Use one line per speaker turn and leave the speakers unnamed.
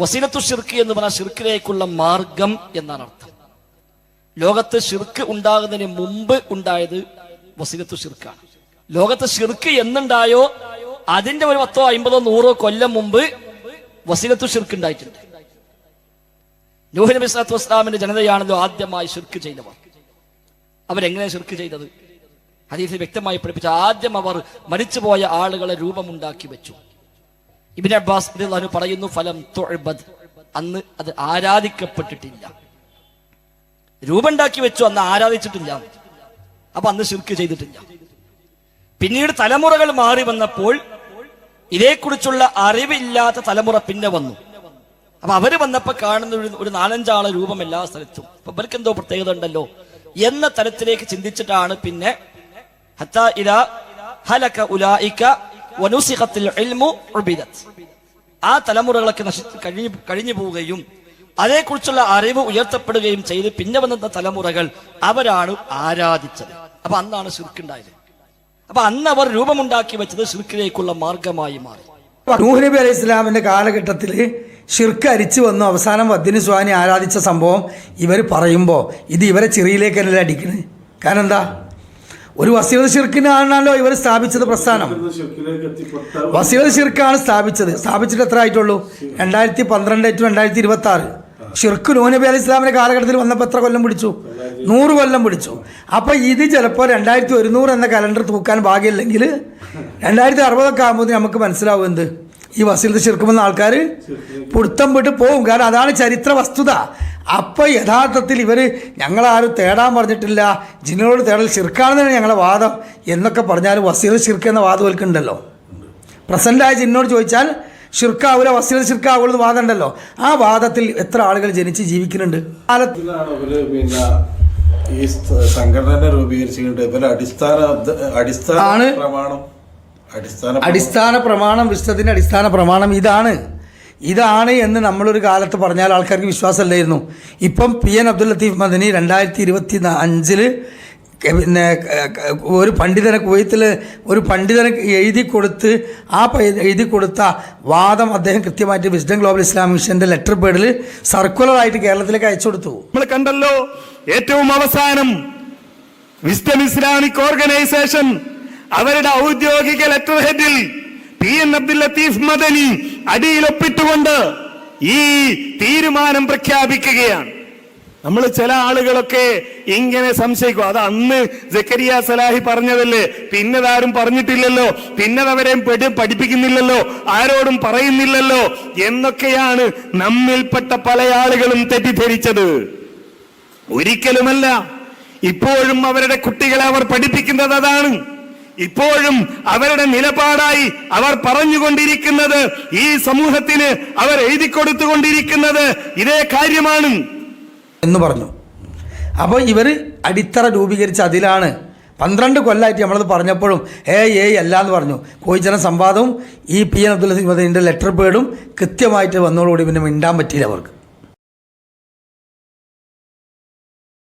വസീലത്തു ഷിർക്ക് എന്ന് പറഞ്ഞാൽ ഷിർക്കിലേക്കുള്ള മാർഗം എന്നാണ് അർത്ഥം. ലോകത്ത് ഷിർക്ക് ഉണ്ടാകുന്നതിന് മുമ്പ് ഉണ്ടായത് വസീലത്തു ഷിർക്കാണ് ലോകത്ത് ഷിർക്ക് എന്നുണ്ടായോ അതിന്റെ ഒരു പത്തോ അമ്പതോ നൂറോ കൊല്ലം മുമ്പ് വസീലത്തു ഷിർക്ക് ഉണ്ടായിട്ടുണ്ട്. നൂഹ് നബി സ്വലാത്തു വസ്സലാമിന്റെ ജനതയാണല്ലോ ആദ്യമായി ഷിർക്ക് ചെയ്തവർ. അവരെങ്ങനെ ഷിർക്ക് ചെയ്തത്? ഹദീസിൽ വ്യക്തമായി പഠിപ്പിച്ച ആദ്യം അവർ മരിച്ചുപോയ ആളുകളെ രൂപമുണ്ടാക്കി വെച്ചു. ഇബിൻ അബ്ബാസ് പറയുന്നു ഫലം തുഅബദ് അന്ന് അത് ആരാധിക്കപ്പെട്ടിട്ടില്ല. രൂപമുണ്ടാക്കി വെച്ചു അന്ന് ആരാധിച്ചിട്ടില്ല. അപ്പൊ അന്ന് ശിർക്ക് ചെയ്തിട്ടില്ല. പിന്നീട് തലമുറകൾ മാറി വന്നപ്പോൾ ഇതേക്കുറിച്ചുള്ള അറിവില്ലാത്ത തലമുറ പിന്നെ വന്നു. അപ്പൊ അവർ വന്നപ്പോ കാണുന്ന ഒരു- നാലഞ്ചാളെ രൂപം എല്ലാ സ്ഥലത്തും. അപ്പൊ ഇവർക്ക് എന്തോ പ്രത്യേകത ഉണ്ടല്ലോ എന്ന തലത്തിലേക്ക് ചിന്തിച്ചിട്ടാണ് പിന്നെ ഹത്താ ഇല ഹലക ഉലായിക വനുസിഖത്തിൽ ഇൽമു ഉബിദത് ആ തലമുറകളൊക്കെ നശി കഴിഞ്ഞു കഴിഞ്ഞു പോവുകയും അതേക്കുറിച്ചുള്ള അറിവ് ഉയർത്തപ്പെടുകയും ചെയ്ത് പിന്നെ വന്ന തലമുറകൾ അവരാണ് ആരാധിച്ചത്. അപ്പൊ അന്നാണ് ശിർക്കുണ്ടായത്. അപ്പൊ അന്ന് അവർ രൂപമുണ്ടാക്കി വെച്ചത് ശിർക്കിലേക്കുള്ള മാർഗമായി മാറി.
നൂഹ് നബി അലൈഹി ഇസ്ലാമിന്റെ കാലഘട്ടത്തിൽ ഷിർക്ക് അരിച്ചു വന്നു. അവസാനം വദ്ദിനു സ്വാനി ആരാധിച്ച സംഭവം ഇവർ പറയുമ്പോൾ ഇത് ഇവരെ ചെറിയിലേക്കല്ല അടിക്കുന്നത് കാരണം എന്താ? ഒരു വസീവത് ഷിർക്കിനാണല്ലോ ഇവർ സ്ഥാപിച്ചത് പ്രസ്ഥാനം. വസീവത് ഷിർക്കാണ് സ്ഥാപിച്ചത്. സ്ഥാപിച്ചിട്ട് എത്ര ആയിട്ടുള്ളൂ? രണ്ടായിരത്തി പന്ത്രണ്ട് ടു രണ്ടായിരത്തി ഇരുപത്തി ആറ് ഷിർക്ക് നൂനബി അലി ഇസ്ലാമിന്റെ ഇസ്ലാമിന്റെ കാലഘട്ടത്തിൽ വന്നപ്പോൾ എത്ര കൊല്ലം പിടിച്ചു? നൂറ് കൊല്ലം പിടിച്ചു. അപ്പോൾ ഇത് ചിലപ്പോൾ രണ്ടായിരത്തി ഒരുന്നൂറ് എന്ന കലണ്ടർ തൂക്കാൻ ഭാഗ്യമില്ലെങ്കിൽ രണ്ടായിരത്തി അറുപതൊക്കെ ആകുമ്പോൾ നമുക്ക് മനസ്സിലാവും എന്ത്? ഈ വസീലത്ത് ഷിർക്കുമെന്ന ആൾക്കാർ പുടുത്തം വിട്ട് പോകും കാരണം അതാണ് ചരിത്ര വസ്തുത. അപ്പോൾ യഥാർത്ഥത്തിൽ ഇവർ ഞങ്ങളാരും തേടാൻ പറഞ്ഞിട്ടില്ല. ജിന്നുകളോട് തേടൽ ചിർക്കാണെന്നാണ് ഞങ്ങളുടെ വാദം. എന്നൊക്കെ പറഞ്ഞാൽ വസീർ ഷിർക്ക് എന്ന വാദം ഓൽക്കുണ്ടല്ലോ. പ്രസന്റായ ജിന്നോട് ചോദിച്ചാൽ ഷിർക്കാവൂല വസീൽ ഷിർക്കാവുള്ളൂ വാദം ഉണ്ടല്ലോ ആ വാദത്തിൽ എത്ര ആളുകൾ ജനിച്ച് ജീവിക്കുന്നുണ്ട്? കാലത്ത്
ഈ സംഘടന രൂപീകരിച്ചുകൊണ്ട് അടിസ്ഥാന അടിസ്ഥാന പ്രമാണം അടിസ്ഥാന
അടിസ്ഥാന പ്രമാണം വിശ്വത്തിന്റെ അടിസ്ഥാന പ്രമാണം ഇതാണ്. ഇതാണ് എന്ന് നമ്മളൊരു കാലത്ത് പറഞ്ഞാൽ ആൾക്കാർക്ക് വിശ്വാസമല്ലായിരുന്നു. ഇപ്പം പി എൻ അബ്ദുൽ ലത്തീഫ് മദനി രണ്ടായിരത്തി ഇരുപത്തി അഞ്ചിൽ പിന്നെ ഒരു പണ്ഡിതനെ കുവൈത്തിൽ ഒരു പണ്ഡിതനെ എഴുതി കൊടുത്ത് ആ എഴുതി കൊടുത്ത വാദം അദ്ദേഹം കൃത്യമായിട്ട് വിസ്ഡം ഗ്ലോബൽ ഇസ്ലാം മിഷന്റെ ലെറ്റർ പേഡിൽ സർക്കുലറായിട്ട് കേരളത്തിലേക്ക് അയച്ചു കൊടുത്തു.
നമ്മൾ കണ്ടല്ലോ ഏറ്റവും അവസാനം വിസ്ഡം ഇസ്ലാമിക് ഓർഗനൈസേഷൻ അവരുടെ ഔദ്യോഗിക ലെറ്റർ ഹെഡിൽ എൻ അബ്ദുൽ ലത്തീഫ് മദനി അടിയിലൊപ്പിട്ടുകൊണ്ട് ഈ തീരുമാനം പ്രഖ്യാപിക്കുകയാണ്. നമ്മൾ ചില ആളുകളൊക്കെ ഇങ്ങനെ സംശയിക്കും. അത് അന്ന് ജക്കരിയ സലാഹി പറഞ്ഞതല്ലേ? പിന്നതാരും പറഞ്ഞിട്ടില്ലല്ലോ. പിന്നതവരെയും പഠിപ്പിക്കുന്നില്ലല്ലോ. ആരോടും പറയുന്നില്ലല്ലോ. എന്നൊക്കെയാണ് നമ്മിൽപ്പെട്ട പല ആളുകളും തെറ്റിദ്ധരിച്ചത്. ഒരിക്കലുമല്ല. ഇപ്പോഴും അവരുടെ കുട്ടികളെ അവർ പഠിപ്പിക്കുന്നത് അതാണ്. ഇപ്പോഴും അവരുടെ നിലപാടായി അവർ പറഞ്ഞുകൊണ്ടിരിക്കുന്നത് ഈ സമൂഹത്തിന് അവർ എഴുതി കൊടുത്തുകൊണ്ടിരിക്കുന്നത് ഇതേ കാര്യമാണ്.
എന്ന് പറഞ്ഞു. അപ്പോൾ ഇവർ അടിത്തറ രൂപീകരിച്ച അതിലാണ്. പന്ത്രണ്ട് കൊല്ലമായിട്ട് നമ്മളത് പറഞ്ഞപ്പോഴും ഏ ഏ അല്ല എന്ന് പറഞ്ഞു. കോയിച്ചന സംവാദവും ഈ പി എൻ അബ്ദുൽ മദീന്റെ ലെറ്റർ പേഡും കൃത്യമായിട്ട് വന്നതോടുകൂടി പിന്നെ മിണ്ടാൻ പറ്റിയില്ല അവർക്ക്.